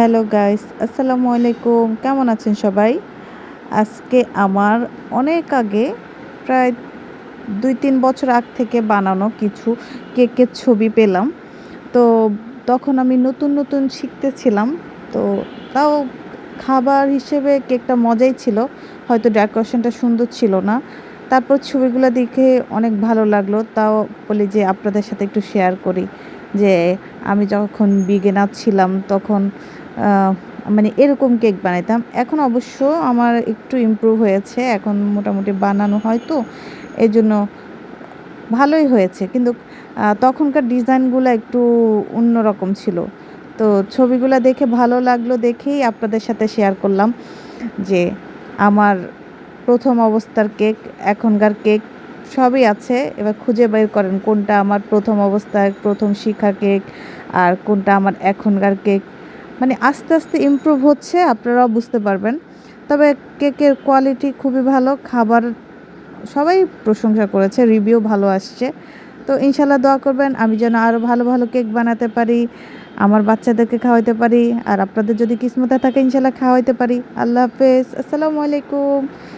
Hello guys, আসসালামু আলাইকুম। কেমন আছেন সবাই? আজকে আমার অনেক আগে, প্রায় দুই তিন বছর আগ থেকে বানানো কিছু কেকের ছবি পেলাম। তো তখন আমি নতুন নতুন শিখতেছিলাম। তো তাও খাবার হিসেবে কেকটা মজাই ছিল। হয়তো ডেকোরেশনটা সুন্দর ছিল না। তারপর ছবিগুলো দেখে অনেক ভালো লাগল। তাও বলি যে আপনাদের সাথে একটু শেয়ার করি যে আমি যখন বিগেনার ছিলাম তখন মানে এরকম কেক বানাইতাম। এখন অবশ্য আমার একটু ইমপ্রুভ হয়েছে। এখন মোটামুটি বানানো হয় তো এই জন্য ভালোই হয়েছে। কিন্তু তখনকার ডিজাইনগুলো একটু অন্যরকম ছিল। তো ছবিগুলো দেখে ভালো লাগল দেখেই আপনাদের সাথে শেয়ার করলাম যে আমার প্রথম অবস্থার কেক, এখনকার কেক সবই আছে। এবার খুঁজে বের করেন কোনটা আমার প্রথম অবস্থায় প্রথম শিখা কেক আর কোনটা আমার এখনকার কেক। মানে আস্তে আস্তে ইমপ্রুভ হচ্ছে, আপনারাও বুঝতে পারবেন। তবে কেকের কোয়ালিটি খুবই ভালো, খাবার সবাই প্রশংসা করেছে রিভিউ ভালো আসছে। তো ইনশাল্লাহ দোয়া করবেন, আমি যেন আরও ভালো ভালো কেক বানাতে পারি, আমার বাচ্চাদেরকে খাওয়াইতে পারি, আর আপনাদের যদি কিসমতে থাকে ইনশাল্লাহ খাওয়াইতে পারি। আল্লাহ হাফেজ, আসসালামু আলাইকুম।